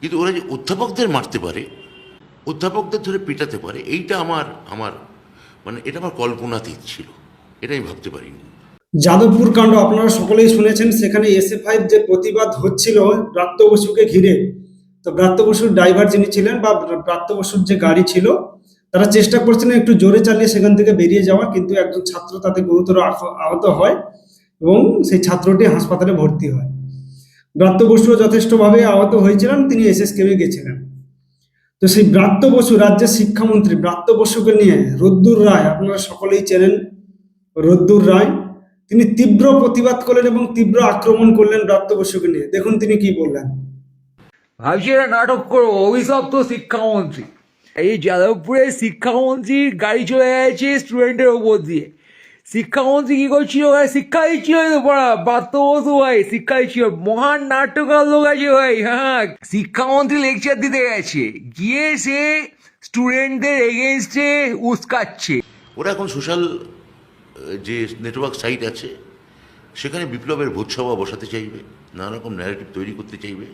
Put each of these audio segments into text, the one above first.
কিন্তু ওরা যে অধ্যাপকদের মারতে পারে, অধ্যাপকদের ধরে পেটাতে পারে, এইটা আমার আমার মানে এটা আমার কল্পনাতীত ছিল। এটা আমি ভাবতে পারিনি। যাদবপুর কাণ্ড আপনারা সকলেই শুনেছেন, সেখানে এসএফআই যে প্রতিবাদ হচ্ছিল ব্রাত্য বসুকে ঘিরে। তো ব্রাত্য বসুর ড্রাইভার যিনি ছিলেন বা ব্রাত্য বসুর যে গাড়ি ছিল, তারা চেষ্টা করছিলেন একটু জোরে চালিয়ে সেখান থেকে বেরিয়ে যাওয়ার, কিন্তু একজন ছাত্র তাতে গুরুতর আহ- আহত হয় এবং সেই ছাত্রটি হাসপাতালে ভর্তি হয়। ব্রাত্য বসুও যথেষ্টভাবে আহত হয়েছিলেন, তিনি এসএসকেমে গেছিলেন। তো সেই ব্রাত্য বসু রাজ্যের শিক্ষামন্ত্রী ব্রাত্য বসুকে নিয়ে রদ্দুর রায়, আপনারা সকলেই চেনেন রদ্দুর রায়, তিনি তীব্র প্রতিবাদ করলেন এবং তীব্র আক্রমণ করলেন ব্রাত্য বসুকে নিয়ে। দেখুন তিনি কি বললেন। ভাবছি নাটক করব অভিশপ্ত শিক্ষামন্ত্রী। এই যাদবপুরের শিক্ষামন্ত্রীর গাড়ি চলে গেছে স্টুডেন্টের ওপর দিয়ে। শিক্ষামন্ত্রী কি করছিল ভাই? শিক্ষা দিচ্ছিল পড়া। বাত্য ভাই শিক্ষা দিচ্ছিল। মহান নাট্যকার লোক আছে ভাই হ্যাঁ। শিক্ষামন্ত্রী লেকচার দিতে গেছে। গিয়ে সে স্টুডেন্টদের এগেনস্টে উস্কাচ্ছে। ওরা এখন সোশ্যাল যে নেটওয়ার্ক সাইট আছে সেখানে বিপ্লবের ভোজসভা বসাতে চাইবে নানা রকম ন্যারেটিভ তৈরি করতে চাইবে।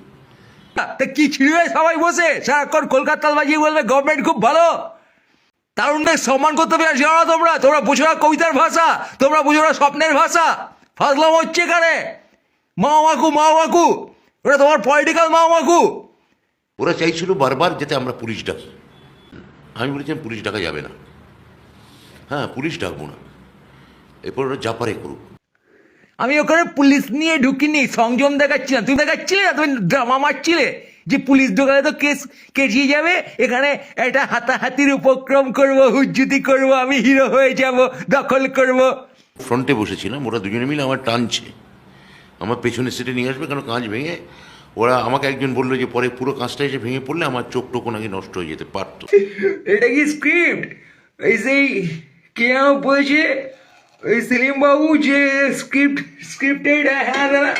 তা কি ছিড়বে সবাই বসে? সারাক্ষণ কলকাতাল বাজিয়ে বলবে গভর্নমেন্ট খুব ভালো। তারুণদের সম্মান করতে জানো না তোমরা তোমরা বুঝো না কবিতার ভাষা তোমরা বুঝো না স্বপ্নের ভাষা। ফাজলাম হচ্ছে এখানে। মাও মাকু মাও মাকু ওটা তোমার পলিটিক্যাল মাও মাকু ওরা চাইছিল বারবার যেতে আমরা পুলিশ ডাকি। আমি বলেছিলাম পুলিশ ডাকা যাবে না। হ্যাঁ পুলিশ ডাকবো না। এরপর ওরা যা পারে করুক। আমি ওখানে পুলিশ নিয়ে ঢুকিনি সংযম দেখাচ্ছিলাম তুমি দেখাচ্ছিলে না? তুমি ড্রামা মারছিলে? যে পুলিশ ঢোকালে তো কেস কেটিয়ে যাবে এখানে একটা হাতাহাতির উপক্রম করব হুজ্জুতি করব আমি হিরো হয়ে যাব দখল করব। ফ্রন্টে বসেছিলাম ওরা দুজনে মিলে আমার টানছে। আমার পেছনে সিটে নিয়ে আসবে কেন কাঁচ ভেঙে? ওরা আমাকে একজন বলল যে পরে পুরো কাঁচটা এসে ভেঙে পড়লে আমার চোখ টোকো নাকি নষ্ট হয়ে যেতে পারতো। এটা কি স্ক্রিপ্ট এই সেই কে বলেছে ওই সেলিম বাবু যে স্ক্রিপ্ট স্ক্রিপ্টেড হ্যাঁ দাদা।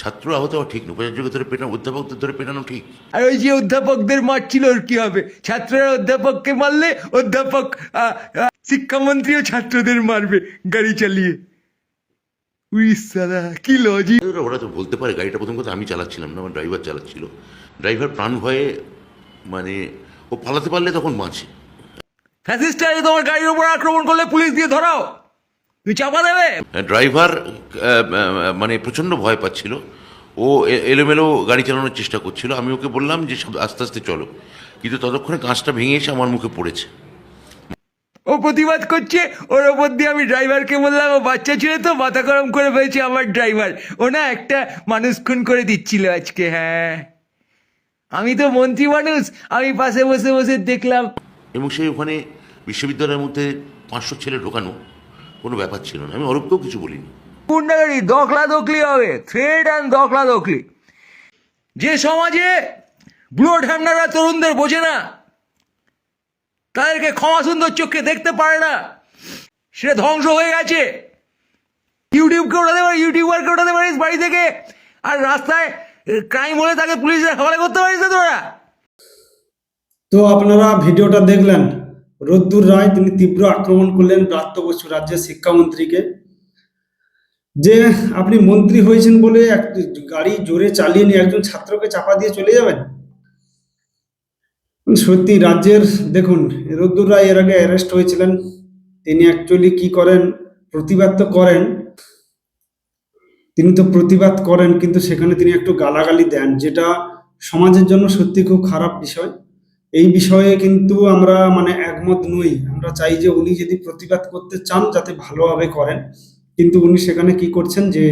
ছাত্র আহত হওয়া ঠিক না উপাচার্যকে ধরে পেটানো অধ্যাপকদের ধরে পেটানো ঠিক। আর ওই যে অধ্যাপকদের মারছিল ওর কি হবে? ছাত্ররা অধ্যাপককে মারলে অধ্যাপক শিক্ষামন্ত্রীও ছাত্রদের মারবে গাড়ি চালিয়ে। সালা কি লজিক ওরা ওরা তো বলতে পারে গাড়িটা প্রথম কথা আমি চালাচ্ছিলাম না আমার ড্রাইভার চালাচ্ছিল। ড্রাইভার প্রাণ ভয়ে মানে ও পালাতে পারলে তখন বাঁচে। ফ্যাসিস্টরা তোমার গাড়ির উপর আক্রমণ করলে পুলিশ দিয়ে ধরাও। তুই চাপা দেবে? ড্রাইভার আহ, আহ, মানে প্রচণ্ড ভয় পাচ্ছিল। ও এলোমেলো গাড়ি চালানোর চেষ্টা করছিল। আমি ওকে বললাম যে আস্তে আস্তে চলো। কিন্তু ততক্ষণে কাঁচটা ভেঙে এসে আমার মুখে পড়েছে। ও প্রতিবাদ করছে। ওর ওপর দিয়ে আমি ড্রাইভারকে বললাম ও বাচ্চা ছিল তো মাথা গরম করে ফেলছে আমার ড্রাইভার। ও না একটা মানুষ খুন করে দিচ্ছিল আজকে হ্যাঁ। আমি তো মন্ত্রী মানুষ আমি পাশে বসে বসে দেখলাম। এবং সেই ওখানে বিশ্ববিদ্যালয়ের মধ্যে পাঁচশো ছেলে ঢোকানো কোনো ব্যাপার ছিল না। আমি অরূপকেও কিছু বলিনি। গুন্ডাগাড়ি দখলা দখলি হবে। থ্রেড অ্যান্ড দখলা দখলি যে সমাজে বুড়ো ঢ্যামনারা তরুণদের বোঝে না তাদেরকে ক্ষমা সুন্দর চোখে দেখতে পারে না সেটা ধ্বংস হয়ে গেছে। ইউটিউবকে ওঠাতে পারিস ইউটিউবারকে ওঠাতে পারিস বাড়ি থেকে। আর রাস্তায় ক্রাইম হলে তাকে পুলিশের হাওয়ালে করতে পারিস না তোরা। তো আপনারা ভিডিওটা দেখলেন। রদ্দুর রায় তিনি তীব্র আক্রমণ করলেন ব্রাত্য বসু রাজ্যের শিক্ষামন্ত্রীকে। যে আপনি মন্ত্রী হয়েছেন বলে এক গাড়ি জোরে চালিয়ে নিয়ে একজন ছাত্রকে চাপা দিয়ে চলে যাবেন? সত্যি রাজ্যের, দেখুন, রদ্দুর রায় এর আগে অ্যারেস্ট হয়েছিলেন। তিনি অ্যাকচুয়ালি কি করেন? প্রতিবাদ তো করেন। তিনি তো প্রতিবাদ করেন, কিন্তু সেখানে তিনি একটু গালাগালি দেন, যেটা সমাজের জন্য সত্যি খুব খারাপ বিষয়। এই বিষয়ে কিন্তু আমরা মানে একমত নই। আমরা চাই যে উনি যদি প্রতিবাদ করতে চান, যাতে ভালোভাবে করেন। কিন্তু উনি সেখানে কি করছেন যে,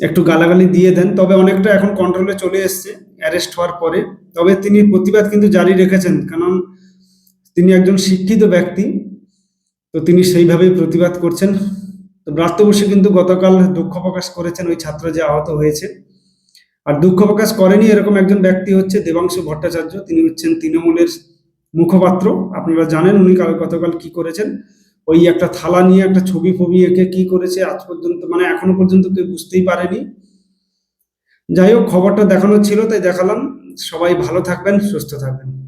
একটু গালাগালি দিয়ে দেন। তবে অনেকটা এখন কন্ট্রোলে চলে এসছে অ্যারেস্ট হওয়ার পরে। তবে তিনি প্রতিবাদ কিন্তু জারি রেখেছেন, কারণ তিনি একজন শিক্ষিত ব্যক্তি। তো তিনি সেইভাবেই প্রতিবাদ করছেন। তো ব্রাত্য কিন্তু গতকাল দুঃখ প্রকাশ করেছেন ওই ছাত্র যে আহত হয়েছে। আর দুঃখ প্রকাশ করেনি এরকম একজন ব্যক্তি হচ্ছে দেবাংশু ভট্টাচার্য। তিনি হচ্ছেন তৃণমূলের মুখপাত্র। আপনারা জানেন উনি কাল গতকাল কি করেছেন? ওই একটা থালা নিয়ে, একটা ছবি ফবি এঁকে কি করেছে আজ পর্যন্ত মানে এখনও পর্যন্ত কেউ বুঝতেই পারেনি। যাই হোক, খবরটা দেখানো ছিল, তাই দেখালাম। সবাই ভালো থাকবেন, সুস্থ থাকবেন।